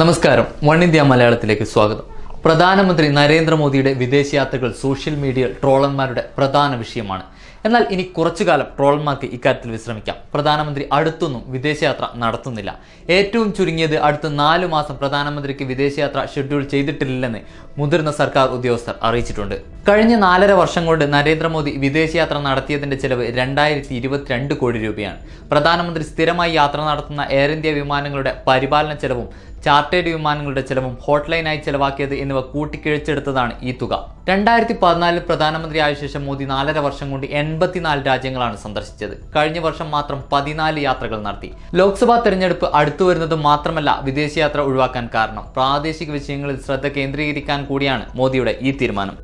നമസ്കാരം. One India മലയാളത്തിലേക്ക് സ്വാഗതം. പ്രധാനമന്ത്രി നരേന്ദ്രമോദിയുടെ വിദേശയാത്രകൾ സോഷ്യൽ മീഡിയ ട്രോളന്മാരുടെ പ്രധാന വിഷയമാണ്. എന്നാൽ ഇനി കുറച്ചു കാലം ട്രോളന്മാർക്ക് ഇക്കാര്യത്തിൽ വിശ്രമിക്കാം. പ്രധാനമന്ത്രി അടുത്തൊന്നും വിദേശയാത്ര നടത്തുന്നില്ല. ഏറ്റവും ചുരുങ്ങിയത് അടുത്ത നാലു മാസം പ്രധാനമന്ത്രിക്ക് വിദേശയാത്ര ഷെഡ്യൂൾ ചെയ്തിട്ടില്ലെന്ന് മുതിർന്ന സർക്കാർ ഉദ്യോഗസ്ഥർ അറിയിച്ചിട്ടുണ്ട്. കഴിഞ്ഞ നാലര വർഷം കൊണ്ട് നരേന്ദ്രമോദി വിദേശയാത്ര നടത്തിയതിന്റെ ചെലവ് രണ്ടായിരത്തി ഇരുപത്തിരണ്ട് കോടി രൂപയാണ്. പ്രധാനമന്ത്രി സ്ഥിരമായി യാത്ര നടത്തുന്ന എയർ ഇന്ത്യ വിമാനങ്ങളുടെ പരിപാലന ചെലവും ചാർട്ടേഡ് വിമാനങ്ങളുടെ ചെലവും ഹോട്ട്ലൈനായി ചെലവാക്കിയത് എന്നിവ കൂട്ടിക്കിഴച്ചെടുത്തതാണ് ഈ തുക. രണ്ടായിരത്തി പതിനാലിൽ പ്രധാനമന്ത്രിയായ ശേഷം മോദി നാലര വർഷം കൊണ്ട് എൺപത്തിനാല് രാജ്യങ്ങളാണ് സന്ദർശിച്ചത്. കഴിഞ്ഞ വർഷം മാത്രം പതിനാല് യാത്രകൾ നടത്തി. ലോക്സഭാ തെരഞ്ഞെടുപ്പ് അടുത്തു വരുന്നത് മാത്രമല്ല വിദേശയാത്ര ഒഴിവാക്കാൻ കാരണം. പ്രാദേശിക വിഷയങ്ങളിൽ ശ്രദ്ധ കേന്ദ്രീകരിക്കാൻ കൂടിയാണ് മോദിയുടെ ഈ തീരുമാനം.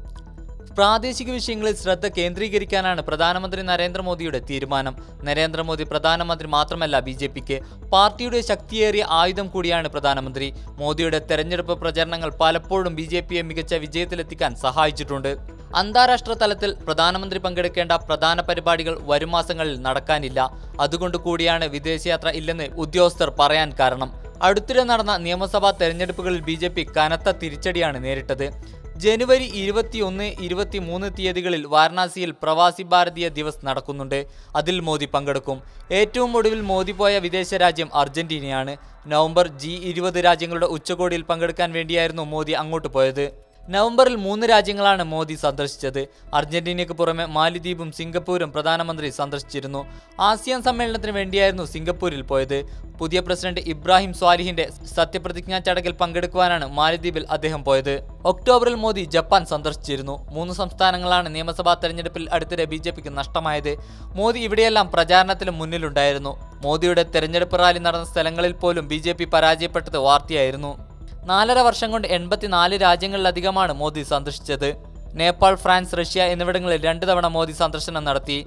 പ്രാദേശിക വിഷയങ്ങളിൽ ശ്രദ്ധ കേന്ദ്രീകരിക്കാനാണ് പ്രധാനമന്ത്രി നരേന്ദ്രമോദിയുടെ തീരുമാനം. നരേന്ദ്രമോദി പ്രധാനമന്ത്രി മാത്രമല്ല ബി ജെ പിക്ക്. പാർട്ടിയുടെ ശക്തിയേറിയ ആയുധം കൂടിയാണ് പ്രധാനമന്ത്രി. മോദിയുടെ തെരഞ്ഞെടുപ്പ് പ്രചരണങ്ങൾ പലപ്പോഴും ബി മികച്ച വിജയത്തിലെത്തിക്കാൻ സഹായിച്ചിട്ടുണ്ട്. അന്താരാഷ്ട്ര തലത്തിൽ പ്രധാനമന്ത്രി പങ്കെടുക്കേണ്ട പ്രധാന പരിപാടികൾ വരും മാസങ്ങളിൽ നടക്കാനില്ല. അതുകൊണ്ട് കൂടിയാണ് വിദേശയാത്ര ഇല്ലെന്ന് ഉദ്യോഗസ്ഥർ പറയാൻ കാരണം. അടുത്തിടെ നടന്ന നിയമസഭാ തെരഞ്ഞെടുപ്പുകളിൽ ബി കനത്ത തിരിച്ചടിയാണ് നേരിട്ടത്. ജനുവരി ഇരുപത്തിയൊന്ന് ഇരുപത്തിമൂന്ന് തീയതികളിൽ വാരണാസിയിൽ പ്രവാസി ഭാരതീയ ദിവസ് നടക്കുന്നുണ്ട്. അതിൽ മോദി പങ്കെടുക്കും. ഏറ്റവും ഒടുവിൽ മോദി പോയ വിദേശ രാജ്യം അർജന്റീനയാണ്. നവംബർ ജി ഇരുപത് രാജ്യങ്ങളുടെ ഉച്ചകോടിയിൽ പങ്കെടുക്കാൻ വേണ്ടിയായിരുന്നു മോദി അങ്ങോട്ട് പോയത്. നവംബറിൽ മൂന്ന് രാജ്യങ്ങളാണ് മോദി സന്ദർശിച്ചത്. അർജന്റീനയ്ക്ക് പുറമെ മാലിദ്വീപും സിംഗപ്പൂരും പ്രധാനമന്ത്രി സന്ദർശിച്ചിരുന്നു. ആസിയാൻ സമ്മേളനത്തിന് വേണ്ടിയായിരുന്നു സിംഗപ്പൂരിൽ പോയത്. പുതിയ പ്രസിഡന്റ് ഇബ്രാഹിം സ്വാലിഹിന്റെ സത്യപ്രതിജ്ഞാ ചടങ്ങിൽ പങ്കെടുക്കുവാനാണ് മാലിദ്വീപിൽ അദ്ദേഹം പോയത്. ഒക്ടോബറിൽ മോദി ജപ്പാൻ സന്ദർശിച്ചിരുന്നു. മൂന്ന് സംസ്ഥാനങ്ങളാണ് നിയമസഭാ തെരഞ്ഞെടുപ്പിൽ അടുത്തിടെ ബി ജെ പിക്ക് നഷ്ടമായത്. മോദി ഇവിടെയെല്ലാം പ്രചാരണത്തിന് മുന്നിലുണ്ടായിരുന്നു. മോദിയുടെ തെരഞ്ഞെടുപ്പ് റാലി നടന്ന സ്ഥലങ്ങളിൽ പോലും ബി പരാജയപ്പെട്ടത് വാർത്തയായിരുന്നു. നാലര വർഷം കൊണ്ട് എൺപത്തിനാല് രാജ്യങ്ങളിലധികമാണ് മോദി സന്ദർശിച്ചത്. നേപ്പാൾ ഫ്രാൻസ് റഷ്യ എന്നിവിടങ്ങളിൽ രണ്ടു തവണ മോദി സന്ദർശനം നടത്തി.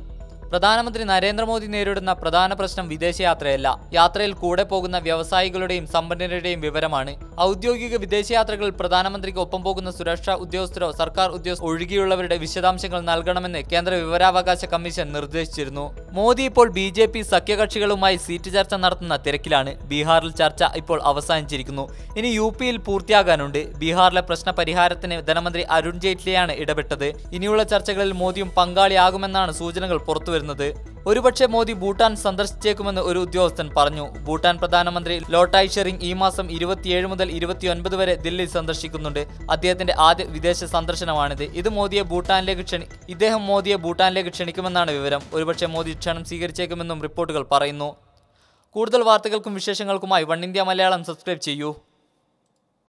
പ്രധാനമന്ത്രി നരേന്ദ്രമോദി നേരിടുന്ന പ്രധാന പ്രശ്നം വിദേശയാത്രയല്ല. യാത്രയിൽ കൂടെ പോകുന്ന വ്യവസായികളുടെയും സമ്പന്നരുടെയും വിവരമാണ് ഔദ്യോഗിക വിദേശയാത്രകൾ പ്രധാനമന്ത്രിക്ക് ഒപ്പം പോകുന്ന സുരക്ഷാ ഉദ്യോഗസ്ഥരോ സർക്കാർ ഉദ്യോഗസ്ഥ ഒഴികെയുള്ളവരുടെ വിശദാംശങ്ങൾ നൽകണമെന്ന് കേന്ദ്ര വിവരാവകാശ കമ്മീഷൻ നിർദ്ദേശിച്ചിരുന്നു. മോദി ഇപ്പോൾ ബി ജെ പി സഖ്യകക്ഷികളുമായി സീറ്റ് ചർച്ച നടത്തുന്ന തിരക്കിലാണ്. ബീഹാറിൽ ചർച്ച ഇപ്പോൾ അവസാനിച്ചിരിക്കുന്നു. ഇനി യു പിയിൽ പൂർത്തിയാകാനുണ്ട്. ബീഹാറിലെ പ്രശ്ന പരിഹാരത്തിന് ധനമന്ത്രി അരുൺ ജെയ്റ്റ്ലിയാണ് ഇടപെട്ടത്. ഇനിയുള്ള ചർച്ചകളിൽ മോദിയും പങ്കാളിയാകുമെന്നാണ് സൂചനകൾ പുറത്തുവരുന്നത്. ഒരുപക്ഷെ മോദി ഭൂട്ടാൻ സന്ദർശിച്ചേക്കുമെന്ന് ഒരു ഉദ്യോഗസ്ഥൻ പറഞ്ഞു. ഭൂട്ടാൻ പ്രധാനമന്ത്രി ലോട്ടായ് ഷെറിംഗ് ഈ മാസം ഇരുപത്തിയേഴ് മുതൽ ഇരുപത്തിയൊൻപത് വരെ ദില്ലി സന്ദർശിക്കുന്നുണ്ട്. അദ്ദേഹത്തിന്റെ ആദ്യ വിദേശ സന്ദർശനമാണിത്. ഇത് മോദിയെ ഭൂട്ടാനിലേക്ക് ക്ഷണി ഇദ്ദേഹം മോദിയെ ഭൂട്ടാനിലേക്ക് ക്ഷണിക്കുമെന്നാണ് വിവരം. ഒരുപക്ഷെ മോദി ക്ഷണം സ്വീകരിച്ചേക്കുമെന്നും റിപ്പോർട്ടുകൾ പറയുന്നു. കൂടുതൽ വാർത്തകൾക്കും വിശേഷങ്ങൾക്കുമായി വൺ ഇന്ത്യ മലയാളം സബ്സ്ക്രൈബ് ചെയ്യൂ.